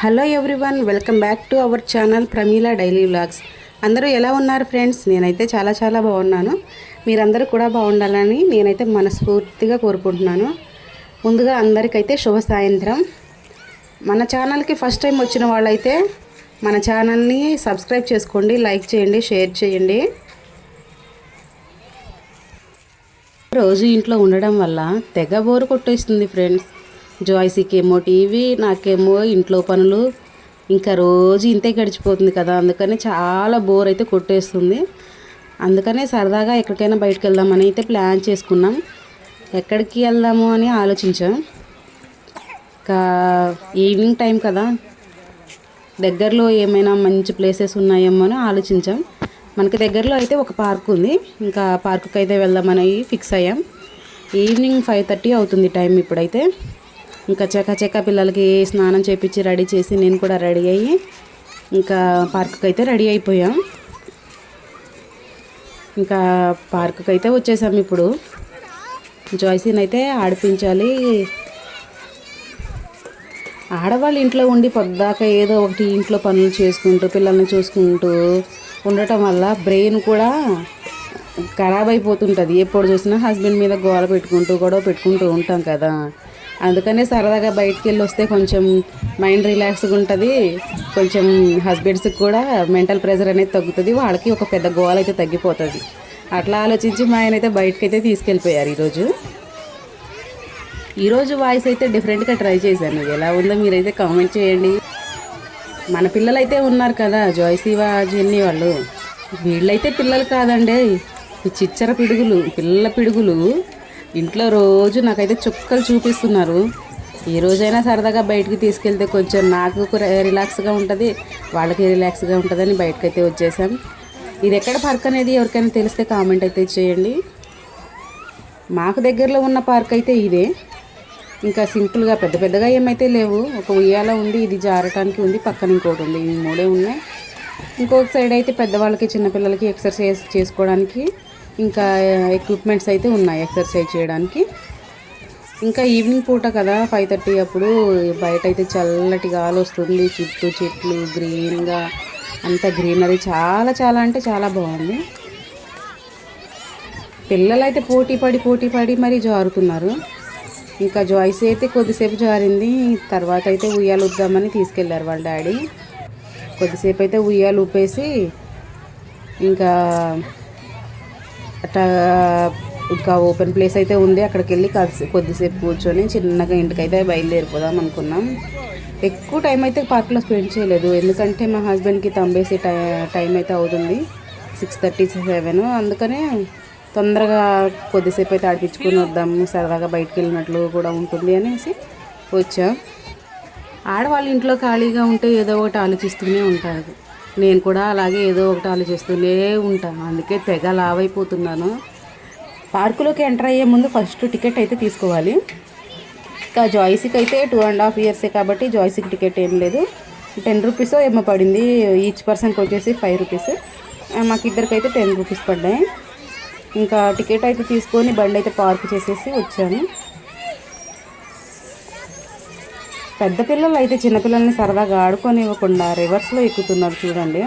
Hello everyone welcome back to our channel Pramila daily vlogs అందరూ ఎలా ఉన్నారు friends నేనైతే చాలా చాలా బాగున్నాను. మీరందరూ కూడా బాగుండాలని నేనైతే మనస్ఫూర్తిగా కోరుకుంటున్నాను. ముందుగా అందరికైతే శుభ సాయంత్రం. మన ఛానల్కి ఫస్ట్ టైం వచ్చిన వాళ్ళైతే మన ఛానల్ని సబ్స్క్రైబ్ చేసుకోండి లైక్ చేయండి షేర్ చేయండి. రోజు ఇంట్లో ఉండడం వల్ల తెగ బోరు కొట్టేస్తుంది ఫ్రెండ్స్ జాయ్సీకేమో టీవీ నాకేమో ఇంట్లో పనులు. ఇంకా రోజు ఇంతే గడిచిపోతుంది కదా. అందుకని చాలా బోర్ అయితే కొట్టేస్తుంది. అందుకనే సరదాగా ఎక్కడికైనా బయటకు వెళ్దామని అయితే ప్లాన్ చేసుకున్నాం. ఎక్కడికి వెళ్దాము అని ఆలోచించాం. ఇంకా ఈవినింగ్ టైం కదా. దగ్గరలో ఏమైనా మంచి ప్లేసెస్ ఉన్నాయేమో అని ఆలోచించాం. మనకి దగ్గరలో అయితే ఒక పార్క్ ఉంది. ఇంకా పార్కుకి అయితే వెళ్దామని ఫిక్స్ అయ్యాం. ఈవినింగ్ ఫైవ్ థర్టీ అవుతుంది టైం ఇప్పుడైతే. ఇంకా చెక్క చెక్క పిల్లలకి స్నానం చేపించి రెడీ చేసి నేను కూడా రెడీ అయ్యి ఇంకా పార్కుకి అయితే రెడీ అయిపోయాం. ఇంకా పార్కుకి అయితే వచ్చేసాం ఇప్పుడు. జాయ్సీని అయితే ఆడిపించాలి. ఆడవాళ్ళు ఇంట్లో ఉండి పొద్దాక ఏదో ఒకటి ఇంట్లో పనులు చేసుకుంటూ పిల్లల్ని చూసుకుంటూ ఉండటం వల్ల బ్రెయిన్ కూడా ఖరాబ్ అయిపోతుంటుంది. ఎప్పుడు చూసినా హస్బెండ్ మీద గోల పెట్టుకుంటూ గొడవ పెట్టుకుంటూ ఉంటాం కదా. అందుకనే సరదాగా బయటికి వెళ్ళి వస్తే కొంచెం మైండ్ రిలాక్స్గా ఉంటుంది కొంచెం హస్బెండ్స్కి కూడా మెంటల్ ప్రెషర్ అనేది తగ్గుతుంది. వాళ్ళకి ఒక పెద్ద గోల్ అయితే తగ్గిపోతుంది. అట్లా ఆలోచించి మా ఆయన అయితే బయటకు అయితే తీసుకెళ్ళిపోయారు ఈరోజు. ఈరోజు వాయిస్ అయితే డిఫరెంట్గా ట్రై చేశాను. ఎలా ఉందో మీరైతే కామెంట్ చేయండి. మన పిల్లలైతే ఉన్నారు కదా జోయ్సీవా జెన్నీ వాళ్ళు. వీళ్ళైతే పిల్లలు కాదండి ఈ చిచ్చర పిడుగులు పిల్లల పిడుగులు. ఇంట్లో రోజు నాకైతే చుక్కలు చూపిస్తున్నారు. ఈ రోజైనా సరదాగా బయటికి తీసుకెళ్తే కొంచెం నాకు కూడా రిలాక్స్గా ఉంటుంది వాళ్ళకి రిలాక్స్గా ఉంటుందని బయటకైతే వచ్చేసాం. ఇది ఎక్కడ పార్క్ అనేది ఎవరికైనా తెలిస్తే కామెంట్ అయితే చేయండి. మాకు దగ్గరలో ఉన్న పార్క్ అయితే ఇదే. ఇంకా సింపుల్గా పెద్ద పెద్దగా ఏమైతే లేవు ఒక ఉయ్యాల ఉంది ఇది జారటానికి ఉంది పక్కన ఇంకోటి ఉంది ఇవి మూడే ఉన్నాయి. ఇంకొక సైడ్ అయితే పెద్దవాళ్ళకి చిన్నపిల్లలకి ఎక్సర్సైజ్ చేసుకోవడానికి ఇంకా ఎక్విప్మెంట్స్ అయితే ఉన్నాయి ఎక్సర్సైజ్ చేయడానికి. ఇంకా ఈవినింగ్ పూట కదా ఫైవ్ థర్టీ అప్పుడు బయట అయితే చల్లటి గాలి వస్తుంది చుట్టూ చెట్లు గ్రీన్గా అంత గ్రీనరీ చాలా చాలా అంటే చాలా బాగుంది. పిల్లలు అయితే పోటీ పడి పోటీ పడి మరీ జారుతున్నారు. ఇంకా జాయిస్ అయితే కొద్దిసేపు జారింది తర్వాత అయితే ఉయ్యాలు ఉద్దామని తీసుకెళ్ళారు వాళ్ళ డాడీ. కొద్దిసేపు అయితే ఉయ్యాలు ఊపేసి ఇంకా అట్లా ఇంకా ఓపెన్ ప్లేస్ అయితే ఉంది. అక్కడికి వెళ్ళి కలిసి కొద్దిసేపు కూర్చొని చిన్నగా ఇంటికైతే బయలుదేరిపోదాం అనుకున్నాం. ఎక్కువ టైం అయితే పార్క్లో స్పెండ్ చేయలేదు. ఎందుకంటే మా హస్బెండ్కి తంబేసి టై టైం అయితే అవుతుంది. Six thirty seven. అందుకనే తొందరగా కొద్దిసేపు అయితే ఆడిపించుకొని వద్దాము సరదాగా బయటకు వెళ్ళినట్లు కూడా ఉంటుంది అనేసి వచ్చాం. ఆడవాళ్ళ ఇంట్లో ఖాళీగా ఉంటే ఏదో ఒకటి ఆలోచిస్తూనే ఉంటారు. నేను కూడా అలాగే ఏదో ఒకటి ఆలోచిస్తూనే ఉంటాను. అందుకే తెగ లావైపోతున్నాను. పార్కులోకి ఎంటర్ అయ్యే ముందు ఫస్ట్ టికెట్ అయితే తీసుకోవాలి. ఇంకా జాయ్సీకి అయితే టూ అండ్ హాఫ్ ఇయర్సే కాబట్టి జాయ్సీకి టికెట్ ఏం లేదు. టెన్ రూపీస్ ఏమో పడింది. ఈచ్ పర్సన్కి వచ్చేసి ఫైవ్ రూపీస్. మాకు ఇద్దరికైతే టెన్ రూపీస్ పడ్డాయి. ఇంకా టికెట్ అయితే తీసుకొని బండి అయితే పార్క్ చేసేసి వచ్చాను. పెద్ద పిల్లలు అయితే చిన్నపిల్లల్ని సరదాగా ఆడుకోనివ్వకుండా రివర్స్లో ఎక్కుతున్నారు చూడండి.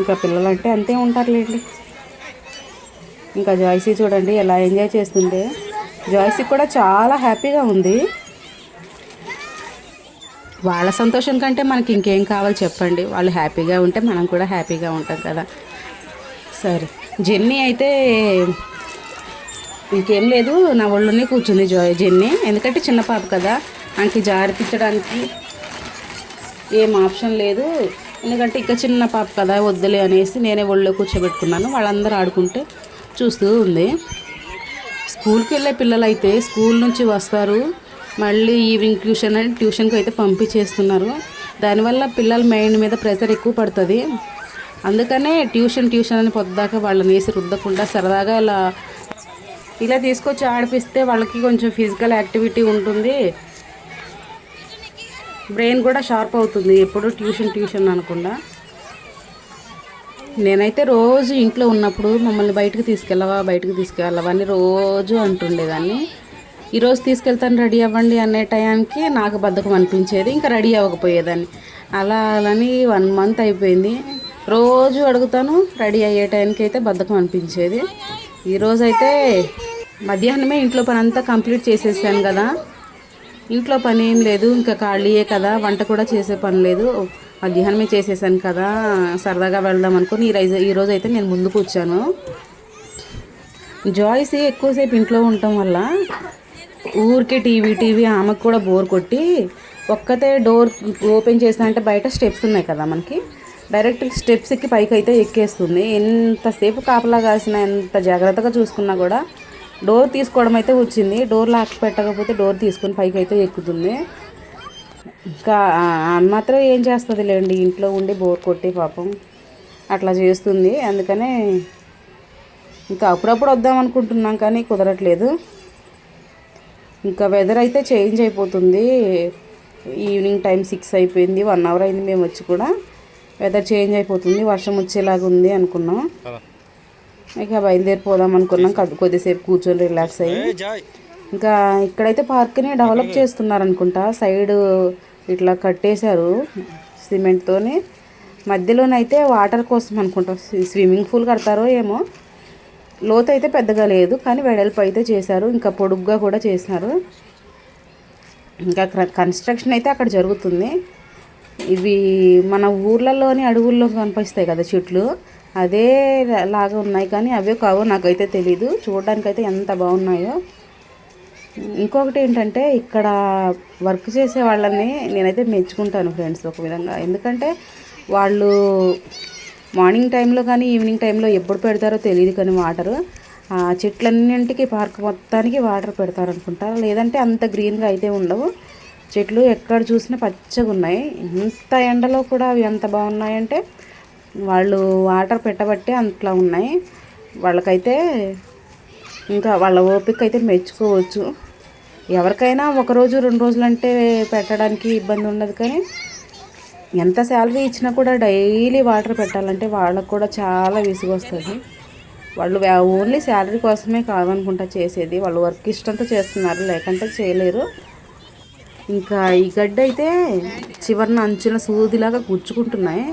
ఇంకా పిల్లలు అంటే అంతే ఉంటారులేండి. ఇంకా జాయ్సీ చూడండి ఎలా ఎంజాయ్ చేస్తుండే జాయ్సీ కూడా చాలా హ్యాపీగా ఉంది. వాళ్ళ సంతోషం కంటే మనకి ఇంకేం కావాలి చెప్పండి. వాళ్ళు హ్యాపీగా ఉంటే మనం కూడా హ్యాపీగా ఉంటాం కదా. సరే జెన్నీ అయితే ఇంకేం లేదు నా ఒళ్ళోనే కూర్చుంది జాయ్ జెన్ని. ఎందుకంటే చిన్న పాప కదా ఆమెకి జారిపించడానికి ఏం ఆప్షన్ లేదు. ఎందుకంటే ఇంకా చిన్న పాప కదా వద్దులే అనేసి నేనే ఒళ్ళో కూర్చోబెట్టుకున్నాను. వాళ్ళందరూ ఆడుకుంటే చూస్తూ ఉంది. స్కూల్కి వెళ్ళే పిల్లలు అయితే స్కూల్ నుంచి వస్తారు. మళ్ళీ ఈవినింగ్ ట్యూషన్ అని ట్యూషన్కి అయితే పంపించేస్తున్నారు. దానివల్ల పిల్లల మైండ్ మీద ప్రెషర్ ఎక్కువ పడుతుంది. అందుకనే ట్యూషన్ ట్యూషన్ అని పొద్దాక వాళ్ళని వేసి రుద్దకుండా సరదాగా ఇలా ఇలా తీసుకొచ్చి ఆడిపిస్తే వాళ్ళకి కొంచెం ఫిజికల్ యాక్టివిటీ ఉంటుంది. బ్రెయిన్ కూడా షార్ప్ అవుతుంది. ఎప్పుడు ట్యూషన్ ట్యూషన్ అనకుండా. నేనైతే రోజు ఇంట్లో ఉన్నప్పుడు మమ్మల్ని బయటకు తీసుకెళ్ళవా బయటకు తీసుకెళ్ళవా అని రోజు అంటుండేదాన్ని. ఈరోజు తీసుకెళ్తాను రెడీ అవ్వండి అనే టయానికి నాకు బద్ధకం అనిపించేది. ఇంకా రెడీ అవ్వకపోయేదాన్ని. అలా అలాని వన్ మంత్ అయిపోయింది. రోజు అడుగుతాను రెడీ అయ్యే టైంకి అయితే బద్ధకం అనిపించేది. ఈరోజైతే మధ్యాహ్నమే ఇంట్లో పని అంతా కంప్లీట్ చేసేసాను కదా. ఇంట్లో పని ఏం లేదు ఇంకా ఖాళీయే కదా. వంట కూడా చేసే పని లేదు. మధ్యాహ్నమే చేసేసాను కదా. సరదాగా వెళ్దాం అనుకుని ఈ రోజు ఈ రోజు అయితే నేను ముందుకు వచ్చాను. జాయ్స్ ఎక్కువసేపు ఇంట్లో ఉండటం వల్ల ఊరికే టీవీ టీవీ ఆమెకు కూడా బోర్ కొట్టి ఒక్కతే డోర్ ఓపెన్ చేస్తా అంటే బయట స్టెప్స్ ఉన్నాయి కదా మనకి. డైరెక్ట్ స్టెప్స్ ఎక్కి పైకి అయితే ఎక్కేస్తుంది. ఎంతసేపు కాపలా కాసిన ఎంత జాగ్రత్తగా చూసుకున్నా కూడా డోర్ తీసుకోవడం అయితే వచ్చింది. డోర్ లాక్ పెట్టకపోతే డోర్ తీసుకొని పైకి అయితే ఎక్కుతుంది. ఇంకా మాత్రం ఏం చేస్తుంది లేండి ఇంట్లో ఉండి బోర్ కొట్టి పాపం అట్లా చేస్తుంది. అందుకనే ఇంకా అప్పుడప్పుడు వద్దాం అనుకుంటున్నాం కానీ కుదరట్లేదు. ఇంకా వెదర్ అయితే చేంజ్ అయిపోతుంది. ఈవినింగ్ టైం సిక్స్ అయిపోయింది. వన్ అవర్ అయింది మేము వచ్చి కూడా. వెదర్ చేంజ్ అయిపోతుంది. వర్షం వచ్చేలాగా ఉంది అనుకున్నాం. ఇక బయలుదేరిపోదాం అనుకున్నాం. కొద్ది- కొద్దిసేపు కూర్చొని రిలాక్స్ అయ్యి. ఇంకా ఇక్కడైతే పార్క్ని డెవలప్ చేస్తున్నారు అనుకుంటా సైడ్ ఇట్లా కట్టేశారు సిమెంట్తోని మధ్యలోనైతే వాటర్ కోసం అనుకుంటా. స్విమ్మింగ్ పూల్ కడతారో ఏమో. లోతు అయితే పెద్దగా లేదు కానీ వెడల్పు అయితే చేశారు. ఇంకా పొడుగ్గా కూడా చేసినారు. ఇంకా కన్స్ట్రక్షన్ అయితే అక్కడ జరుగుతుంది. ఇవి మన ఊర్లలోని అడవుల్లో కనిపిస్తాయి కదా చెట్లు. అదే లాగా ఉన్నాయి కానీ అవే కావు నాకైతే తెలీదు. చూడడానికైతే ఎంత బాగున్నాయో. ఇంకొకటి ఏంటంటే ఇక్కడ వర్క్ చేసే వాళ్ళని నేనైతే మెచ్చుకుంటాను ఫ్రెండ్స్ ఒక విధంగా. ఎందుకంటే వాళ్ళు మార్నింగ్ టైంలో కానీ ఈవినింగ్ టైంలో ఎప్పుడు పెడతారో తెలియదు కానీ వాటర్. ఆ చెట్లన్నింటికి పార్క్ మొత్తానికి వాటర్ పెడతారు అనుకుంటా లేదంటే అంత గ్రీన్గా అయితే ఉండవు. చెట్లు ఎక్కడ చూసినా పచ్చగా ఉన్నాయి ఇంత ఎండలో కూడా అవి ఎంత బాగున్నాయంటే వాళ్ళు వాటర్ పెట్టబట్టి అంతలా ఉన్నాయి. వాళ్ళకైతే ఇంకా వాళ్ళ ఓపిక అయితే మెచ్చుకోవచ్చు. ఎవరికైనా ఒక రోజు రెండు రోజులు అంటే పెట్టడానికి ఇబ్బంది ఉండదు కానీ ఎంత శాలరీ ఇచ్చినా కూడా డైలీ వాటర్ పెట్టాలంటే వాళ్ళకు కూడా చాలా విసుగొస్తుంది. వాళ్ళు ఓన్లీ శాలరీ కోసమే కాదనుకుంటా చేసేది. వాళ్ళు వర్క్ ఇష్టంతో చేస్తున్నారు లేకంటే చేయలేరు. ఇంకా ఈ గడ్డ అయితే చివరిన అంచున సూదిలాగా గుచ్చుకుంటున్నాయి.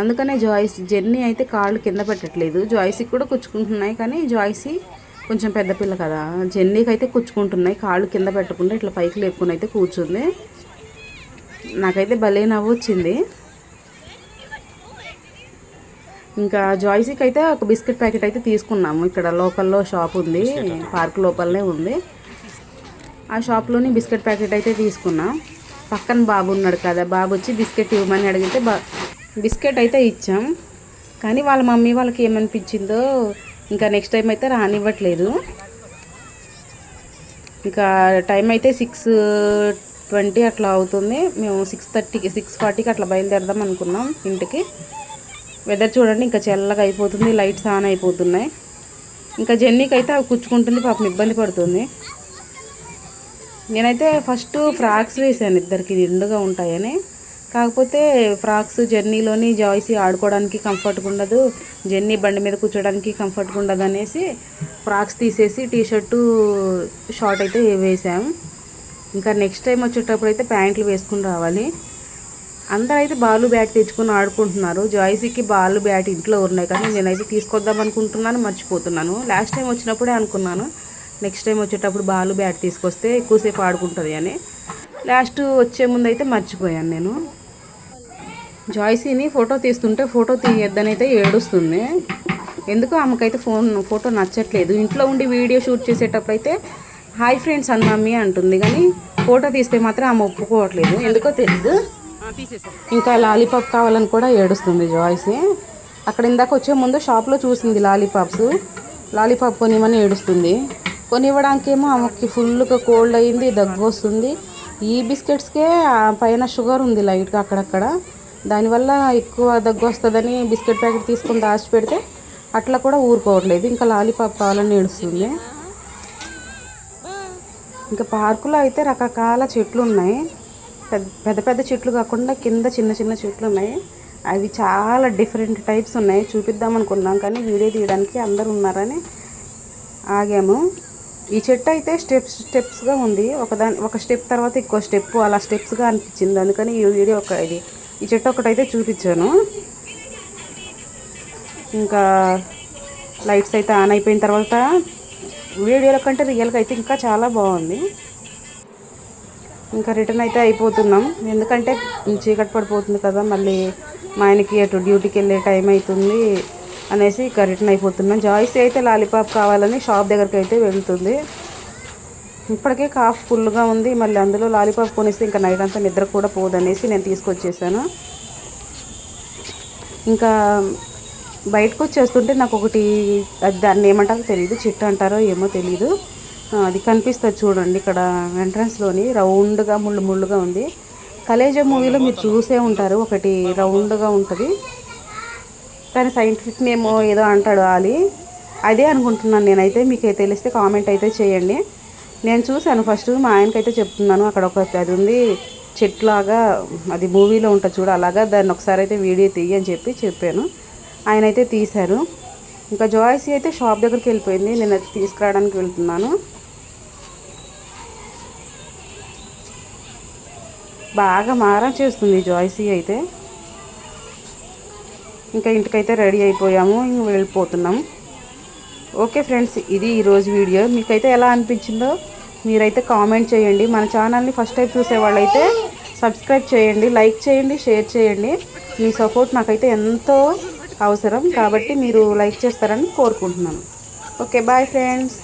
అందుకనే జాయిస్ జెర్నీ అయితే కాళ్ళు కింద పెట్టట్లేదు. జాయిస్కి కూడా కుచ్చుకుంటున్నాయి కానీ జాయిసీ కొంచెం పెద్ద పిల్ల కదా. జెన్నీకి అయితే కుచ్చుకుంటున్నాయి కాళ్ళు కింద పెట్టకుండా ఇట్లా పైకి లేపుకుని అయితే కూర్చుంది. నాకైతే భలే నవ్వు వచ్చింది. ఇంకా జాయిసీకి అయితే ఒక బిస్కెట్ ప్యాకెట్ అయితే తీసుకున్నాము. ఇక్కడ లోకల్లో షాప్ ఉంది పార్క్ లోపలనే ఉంది. ఆ షాప్లోని బిస్కెట్ ప్యాకెట్ అయితే తీసుకున్నాం. పక్కన బాబు ఉన్నాడు కదా బాబు వచ్చి బిస్కెట్ ఇవ్వమని అడిగితే బా బిస్కెట్ అయితే ఇచ్చాం. కానీ వాళ్ళ మమ్మీ వాళ్ళకి ఏమనిపించిందో ఇంకా నెక్స్ట్ టైం అయితే రానివ్వట్లేదు. ఇంకా టైం అయితే సిక్స్ ట్వంటీ అట్లా అవుతుంది. మేము సిక్స్ థర్టీకి సిక్స్ ఫార్టీకి అట్లా బయలుదేరదాం అనుకున్నాం ఇంటికి. వెదర్ చూడండి ఇంకా చల్లగా అయిపోతుంది లైట్స్ ఆన్ అయిపోతున్నాయి. ఇంకా జెన్నీకి అయితే అవి కుచ్చుకుంటుంది పాపం ఇబ్బంది పడుతుంది. నేనైతే ఫస్ట్ ఫ్రాక్స్ వేసాను ఇద్దరికి నిండుగా ఉంటాయని. కాకపోతే ఫ్రాక్స్ జర్నీలోని జాయిసీ ఆడుకోవడానికి కంఫర్ట్గా ఉండదు. జర్నీ బండి మీద కూర్చోడానికి కంఫర్ట్గా ఉండదు అనేసి ఫ్రాక్స్ తీసేసి టీ షర్టు షార్ట్ అయితే వేసాం. ఇంకా నెక్స్ట్ టైం వచ్చేటప్పుడు అయితే ప్యాంట్లు వేసుకుని రావాలి. అందరూ అయితే బాలు బ్యాట్ తెచ్చుకొని ఆడుకుంటున్నారు. జాయిసీకి బాలు బ్యాట్ ఇంట్లో ఉన్నాయి కానీ నేనైతే తీసుకొద్దాం అనుకుంటున్నాను మర్చిపోతున్నాను. లాస్ట్ టైం వచ్చినప్పుడే అనుకున్నాను. నెక్స్ట్ టైం వచ్చేటప్పుడు బాలు బ్యాట్ తీసుకొస్తే ఎక్కువసేపు ఆడుకుంటుంది అని. లాస్ట్ వచ్చే ముందు అయితే మర్చిపోయాను నేను. జాయ్సీని ఫోటో తీస్తుంటే ఫోటో తీయొద్దని అయితే ఏడుస్తుంది. ఎందుకు ఆమెకైతే ఫోన్ ఫోటో నచ్చట్లేదు. ఇంట్లో ఉండి వీడియో షూట్ చేసేటప్పుడు అయితే హాయ్ ఫ్రెండ్స్ అన్న మమ్మీ అంటుంది. కానీ ఫోటో తీస్తే మాత్రం ఆమె ఒప్పుకోవట్లేదు. ఎందుకో తెలియదు ఇంకా లాలీపాప్ కావాలని కూడా ఏడుస్తుంది జాయ్సీ. అక్కడ ఇందాక వచ్చే ముందు షాప్లో చూసింది లాలీపాప్స్. లాలీపాప్ కొనివ్వని ఏడుస్తుంది. కొనివ్వడానికేమో ఆమెకి ఫుల్గా కోల్డ్ అయింది దగ్గు వస్తుంది ఈ బిస్కెట్స్కే ఆ పైన షుగర్ ఉంది లైట్గా అక్కడక్కడ. దానివల్ల ఎక్కువ దగ్గు వస్తుందని బిస్కెట్ ప్యాకెట్ తీసుకొని దాచి పెడితే అట్లా కూడా ఊరుకోవట్లేదు. ఇంకా లాలీపాప్ కావాలని ఏడుస్తుంది. ఇంకా పార్కులో అయితే రకరకాల చెట్లు ఉన్నాయి. పెద్ద పెద్ద పెద్ద చెట్లు కాకుండా కింద చిన్న చిన్న చెట్లు ఉన్నాయి. అవి చాలా డిఫరెంట్ టైప్స్ ఉన్నాయి. చూపిద్దాం అనుకున్నాం కానీ వీడియో తీయడానికి అందరు ఉన్నారని ఆగాము. ఈ చెట్టు అయితే స్టెప్స్ స్టెప్స్గా ఉంది. ఒకదాని ఒక స్టెప్ తర్వాత ఇంకో స్టెప్ అలా స్టెప్స్గా అనిపించింది. అందుకని ఈ వీడియో ఒక ఇది ఈ చెట్టు ఒకటైతే చూపించాను. ఇంకా లైట్స్ అయితే ఆన్ అయిపోయిన తర్వాత వీడియోల కంటే రియల్గా అయితే ఇంకా చాలా బాగుంది. ఇంకా రిటర్న్ అయితే అయిపోతున్నాం. ఎందుకంటే చీకటి పడిపోతుంది కదా మళ్ళీ మా ఆయనకి అటు డ్యూటీకి వెళ్ళే టైం అవుతుంది అనేసి ఇక రిటర్న్ అయిపోతున్నాం. జాయిస్ అయితే లాలీపాప్ కావాలని షాప్ దగ్గరికి అయితే వెళ్తుంది. ఇప్పటికే కాఫ్ ఫుల్గా ఉంది. మళ్ళీ అందులో లాలీపాప్ కొనేస్తే ఇంకా నైట్ అంతా నిద్ర కూడా పోదనేసి నేను తీసుకొచ్చేసాను. ఇంకా బయటకు వచ్చేస్తుంటే నాకు ఒకటి అది దాన్ని ఏమంటారో తెలియదు చిట్టు అంటారో ఏమో తెలియదు అది కనిపిస్తుంది చూడండి ఇక్కడ ఎంట్రన్స్లోని. రౌండ్గా ముళ్ళు ముళ్ళుగా ఉంది. కలేజా మూవీలో మీరు చూసే ఉంటారు. ఒకటి రౌండ్గా ఉంటుంది. కానీ సైంటిఫిక్ నేమో ఏదో అంటాడు ఆలి. అదే అనుకుంటున్నాను నేనైతే. మీకు తెలిస్తే కామెంట్ అయితే చేయండి. నేను చూశాను ఫస్ట్ మా ఆయనకైతే చెప్తున్నాను అక్కడ ఒక అది ఉంది చెట్లాగా అది మూవీలో ఉంటుంది చూడ అలాగా దాన్ని ఒకసారి అయితే వీడియో తీయి అని చెప్పి చెప్పాను. ఆయన అయితే తీశారు. ఇంకా జాయ్సీ అయితే షాప్ దగ్గరికి వెళ్ళిపోయింది నేను అది తీసుకురావడానికి వెళ్తున్నాను. బాగా మారం చేస్తుంది జాయ్సీ అయితే. ఇంకా ఇంటికైతే రెడీ అయిపోయాము ఇంక వెళ్ళిపోతున్నాం. ఓకే ఫ్రెండ్స్ ఇది ఈరోజు వీడియో. మీకైతే ఎలా అనిపించిందో మీరైతే కామెంట్ చేయండి. మన ఛానల్ని ఫస్ట్ టైం చూసే వాళ్ళైతే సబ్స్క్రైబ్ చేయండి లైక్ చేయండి షేర్ చేయండి. మీ సపోర్ట్ నాకైతే ఎంతో అవసరం. కాబట్టి మీరు లైక్ చేస్తారని కోరుకుంటున్నాను. Okay bye friends.